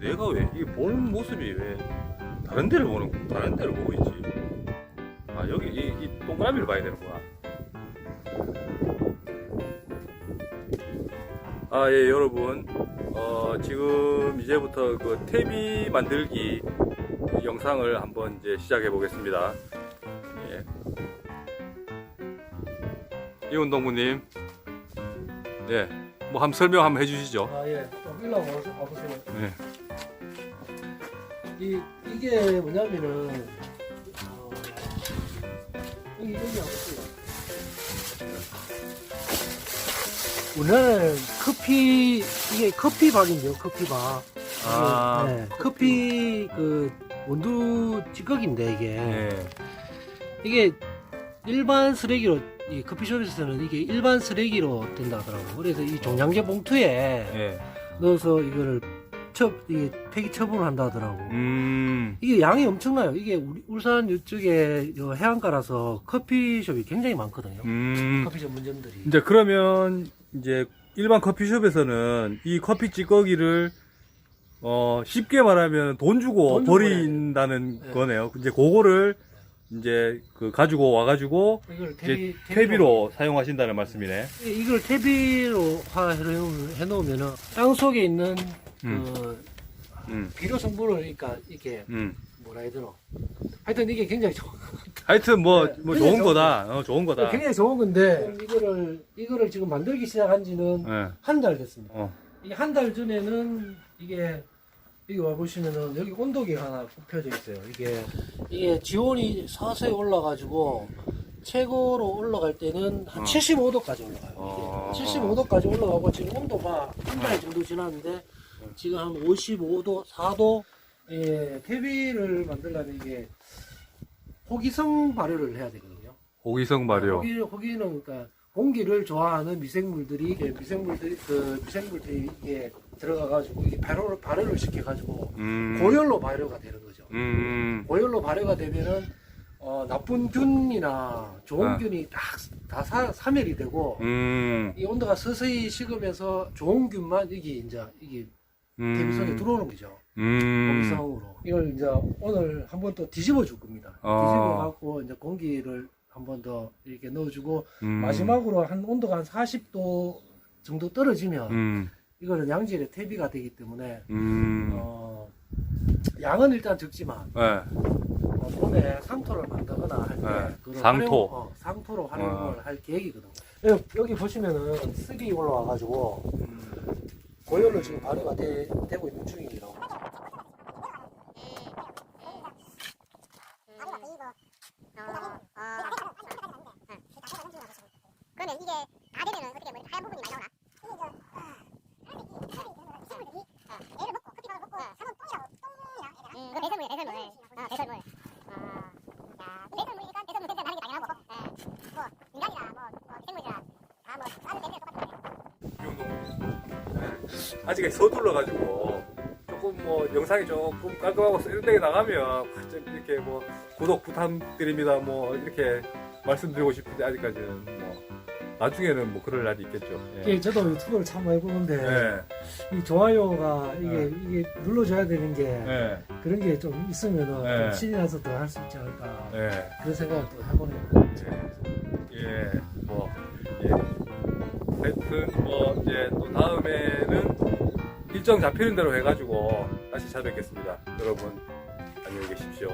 내가 왜 이게 보는 모습이 왜 다른 데를 보는 다른 데를 보고 있지? 아 여기 이, 이 동그라미를 봐야 되는구나. 아 예 여러분 어 지금 이제부터 그 탭이 만들기 영상을 한번 이제 시작해 보겠습니다. 예. 이운동구님, 예, 뭐 한번 설명 한번 해주시죠. 아 예. 좀 일로. 와보세요. 예. 이 이게 뭐냐면은 어, 여기 여기 와보세요. 우리나라는 커피 이게 커피박인데요. 커피박. 아, 네, 커피 그 원두 찌꺼기인데 이게 예. 이게 일반 쓰레기로 이 커피숍에서는 이게 일반 쓰레기로 된다 하더라고. 그래서 이 종량제 봉투에 예. 넣어서 이거를 처 이게 폐기 처분을 한다 하더라고. 음, 이게 양이 엄청나요. 이게 우리 울산 이쪽에 요 해안가라서 커피숍이 굉장히 많거든요. 음. 커피 전문점들이. 이제 그러면 이제 일반 커피숍에서는 이 커피 찌꺼기를 어 쉽게 말하면 돈 주고 돈 주고 버린다는 네. 거네요. 이제 그거를 이제 그 가지고 와가지고 이걸 이제 퇴비, 퇴비로 사용하신다는 말씀이네. 이걸 퇴비로 화 해놓으면은 땅 속에 있는 음. 그 음, 비료 성분을 그러니까 이렇게 음. 뭐라 해야 되나 하여튼 이게 굉장히 좋, 하여튼 뭐, 네, 뭐 좋은 좋은 거다. 어, 좋은 거다. 굉장히 좋은 건데 이거를 이거를 지금 만들기 시작한 지는 예. 한 달 됐습니다. 어. 이한달 전에는 이게 여기 와 보시면은 여기 온도계가 하나 굽혀져 있어요. 이게 이게 지온이 서서히 올라가지고 최고로 올라갈 때는 한 어. 75도까지 올라가요. 어. 이게 75도까지 올라가고 지금 온도가 한 달 정도 지났는데 지금 한 55도, 4도 예, 퇴비를 만들려면 이게 호기성 발효를 해야 되거든요. 호기성 발효. 호기, 호기는 그러니까 공기를 좋아하는 미생물들이 이게 미생물들이 그 미생물들이 이게 들어가 가지고 이게 발효를 발효를 시켜 가지고 음. 고열로 발효가 되는 거죠. 음. 고열로 발효가 되면은 어, 나쁜 균이나 좋은 아. 균이 다다 사멸이 되고 음. 이 온도가 서서히 식으면서 좋은 균만 이게 이제 이게 속에 음. 들어오는 거죠. 음. 거기성으로 이걸 이제 오늘 한번 또 뒤집어 줄 겁니다. 어. 뒤집어 갖고 이제 공기를 한 번 더 이렇게 넣어주고 음. 마지막으로 한 온도가 한 40도 정도 떨어지면 음. 이거는 양질의 퇴비가 되기 때문에 음. 어, 양은 일단 적지만 예. 어, 봄에 상토를 만들거나 할때 네, 그걸 상토. 활용, 어, 상토로 활용을 어. 할 계획이거든요. 여기, 여기 보시면은 습이 올라와가지고 고열로 지금 발효가 되, 되고 있는 중이라고. 그러면 이게 다 되면은 어떻게 뭐 하얀 부분이 많이 나오나? 얘를 먹고 커피밥을 먹고 사놓은 똥이라고 똥이랑 음, 그 배설물 배설물 아 배설물 아, 야, 그 배설물이니까 배설물 냄새 나는 게 당연하고 예. 뭐 인간이나 뭐, 뭐 생물이나 다뭐 다른 냄새 똑같은데 아직 서둘러 가지고 조금 뭐 영상이 조금 깔끔하고 세련되게 나가면 좀 이렇게 뭐 구독 부탁드립니다 뭐 이렇게 말씀드리고 싶은데 아직까지는 뭐 나중에는 뭐 그럴 날이 있겠죠. 예. 예, 저도 유튜브를 참 많이 보는데 예. 이 좋아요가 이게 네. 이게 눌러줘야 되는 게 예. 그런 게 좀 있으면은 네. 좀 신이 나서 더 할 수 있지 않을까 예. 그런 생각을 또 해보네요. 예. 뭐 예. 하여튼 뭐 이제 또 다음에는 일정 잡히는 대로 해가지고 다시 찾아뵙겠습니다. 여러분 안녕히 계십시오.